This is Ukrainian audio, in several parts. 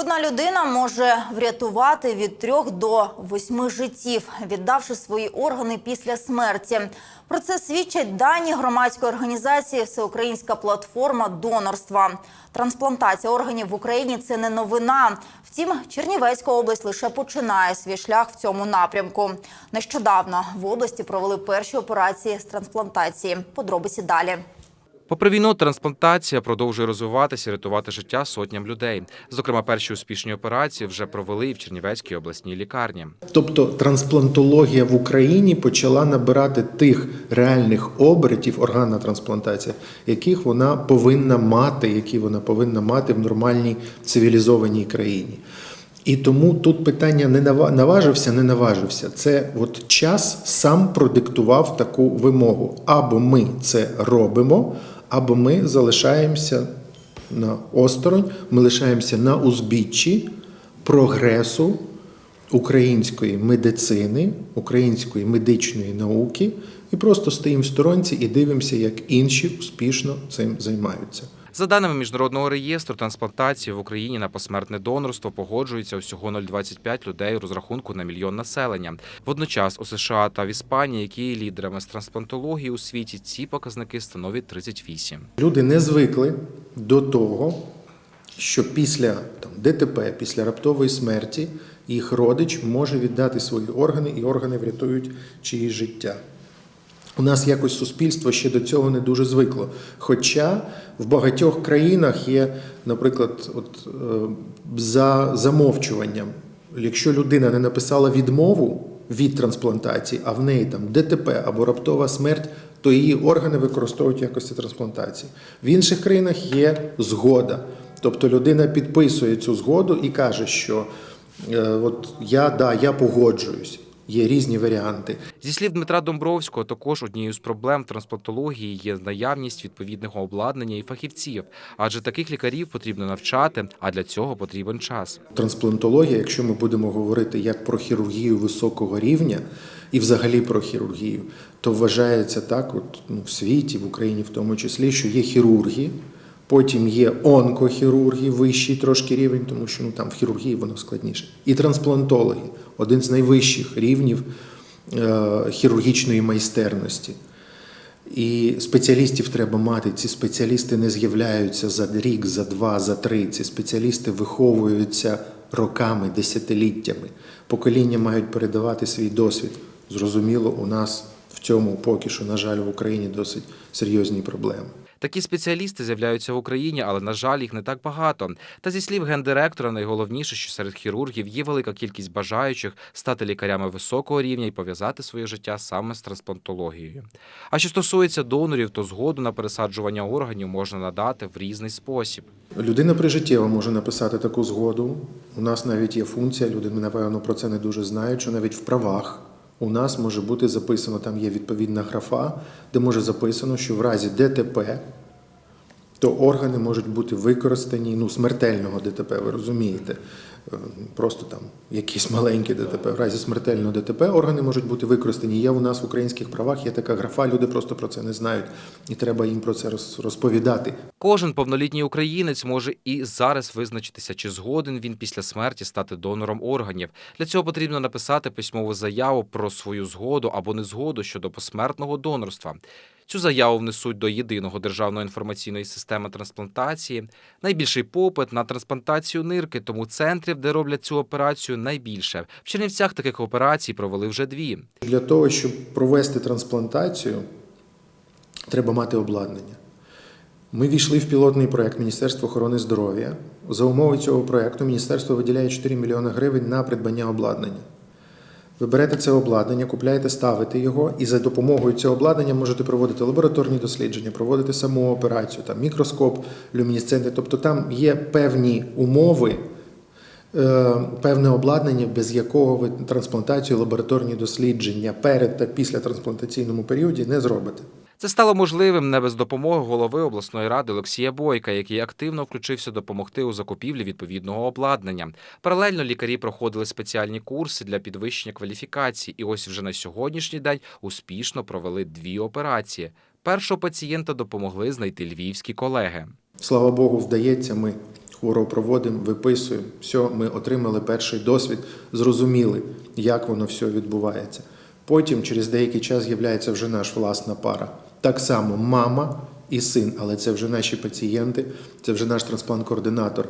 Одна людина може врятувати від трьох до восьми життів, віддавши свої органи після смерті. Про це свідчать дані громадської організації Всеукраїнська платформа донорства. Трансплантація органів в Україні це не новина. Втім, Чернівецька область лише починає свій шлях в цьому напрямку. Нещодавно в області провели перші операції з трансплантації. Подробиці далі. Попри війну, трансплантація продовжує розвиватися і рятувати життя сотням людей. Зокрема, перші успішні операції вже провели і в Чернівецькій обласній лікарні. Тобто трансплантологія в Україні почала набирати тих реальних обертів органна трансплантація, яких вона повинна мати, які вона повинна мати в нормальній цивілізованій країні. І тому тут питання не нава- наважився, не наважився. Це от час сам продиктував таку вимогу. Або ми це робимо, або ми залишаємося на осторонь, ми лишаємося на узбіччі прогресу української медицини, української медичної науки і просто стоїмо в сторонці і дивимося, як інші успішно цим займаються. За даними міжнародного реєстру, трансплантації в Україні на посмертне донорство погоджується усього 0,25 людей у розрахунку на мільйон населення. Водночас у США та в Іспанії, які є лідерами з трансплантології у світі, ці показники становлять 38. Люди не звикли до того, що після там, ДТП, після раптової смерті, їх родич може віддати свої органи, і органи врятують чиїсь життя. У нас якось суспільство ще до цього не дуже звикло. Хоча в багатьох країнах є, наприклад, от, е, за замовчуванням, якщо людина не написала відмову від трансплантації, а в неї там ДТП або раптова смерть, то її органи використовують якості трансплантації. В інших країнах є згода. Тобто людина підписує цю згоду і каже, що е, от я, да, я погоджуюсь. Є різні варіанти. Зі слів Дмитра Домбровського, також однією з проблем трансплантології є наявність відповідного обладнання і фахівців, адже таких лікарів потрібно навчати, а для цього потрібен час. Трансплантологія, якщо ми будемо говорити як про хірургію високого рівня і взагалі про хірургію, то вважається так, от, ну, в світі, в Україні в тому числі, що є хірурги, потім є онкохірурги, вищий трошки рівень, тому що ну, там в хірургії воно складніше. І трансплантологи один з найвищих рівнів е, хірургічної майстерності. І спеціалістів треба мати. Ці спеціалісти не з'являються за рік, за два, за три. Ці спеціалісти виховуються роками, десятиліттями. Покоління мають передавати свій досвід. Зрозуміло, у нас в цьому поки що, на жаль, в Україні досить серйозні проблеми. Такі спеціалісти з'являються в Україні, але на жаль, їх не так багато. Та зі слів гендиректора, найголовніше, що серед хірургів є велика кількість бажаючих стати лікарями високого рівня і пов'язати своє життя саме з трансплантологією. А що стосується донорів, то згоду на пересаджування органів можна надати в різний спосіб. Людина прижиттєво може написати таку згоду. У нас навіть є функція, люди, напевно, про це не дуже знають, що навіть в правах у нас може бути записано, там є відповідна графа, де може записано, що в разі ДТП то органи можуть бути використані ну, смертельного ДТП, ви розумієте. Е, Просто там якісь маленькі ДТП. В разі смертельного ДТП органи можуть бути використані. Є у нас в українських правах є така графа, люди просто про це не знають, і треба їм про це роз- розповідати. Кожен повнолітній українець може і зараз визначитися, чи згоден він після смерті стати донором органів. Для цього потрібно написати письмову заяву про свою згоду або незгоду щодо посмертного донорства. Цю заяву внесуть до єдиного державної інформаційної системи трансплантації. Найбільший попит на трансплантацію нирки, тому центрів, де роблять цю операцію, найбільше. В Чернівцях таких операцій провели вже дві. Для того, щоб провести трансплантацію, треба мати обладнання. Ми війшли в пілотний проект Міністерства охорони здоров'я. За умови цього проекту міністерство виділяє 4 мільйони гривень на придбання обладнання. Ви берете це обладнання, купляєте, ставите його, і за допомогою цього обладнання можете проводити лабораторні дослідження, проводити саму операцію, там мікроскоп, люмінесцентний. Тобто там є певні умови, е, певне обладнання, без якого ви трансплантацію, лабораторні дослідження перед та після трансплантаційному періоді не зробите. Це стало можливим не без допомоги голови обласної ради Олексія Бойка, який активно включився допомогти у закупівлі відповідного обладнання. Паралельно лікарі проходили спеціальні курси для підвищення кваліфікації, і ось вже на сьогоднішній день успішно провели дві операції. Першого пацієнта допомогли знайти львівські колеги. Слава Богу, вдається, ми хворого проводимо, виписуємо. Все, ми отримали перший досвід, зрозуміли, як воно все відбувається. Потім, через деякий час, з'являється вже наш власна пара. Так само мама і син, але це вже наші пацієнти, це вже наш трансплант-координатор.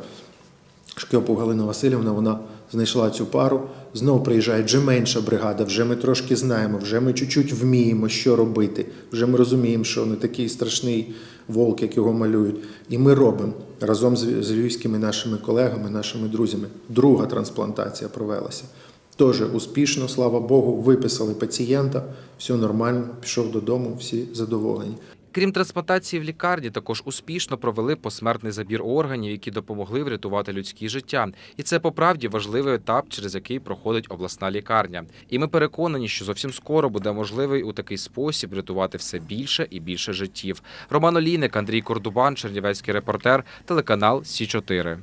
Шкьопу Галина Васильівна, вона знайшла цю пару. Знову приїжджає вже менша бригада, вже ми трошки знаємо, вже ми чуть-чуть вміємо, що робити. Вже ми розуміємо, що не такий страшний волк, як його малюють. І ми робимо разом з львівськими нашими колегами, нашими друзями. Друга трансплантація провелася. Теж успішно, слава Богу, виписали пацієнта, все нормально, пішов додому, всі задоволені. Крім трансплантації в лікарні, також успішно провели посмертний забір органів, які допомогли врятувати людські життя. І це по правді важливий етап, через який проходить обласна лікарня. І ми переконані, що зовсім скоро буде можливий у такий спосіб рятувати все більше і більше життів. Роман Олійник, Андрій Кордубан, Чернівецький репортер, телеканал Сі 4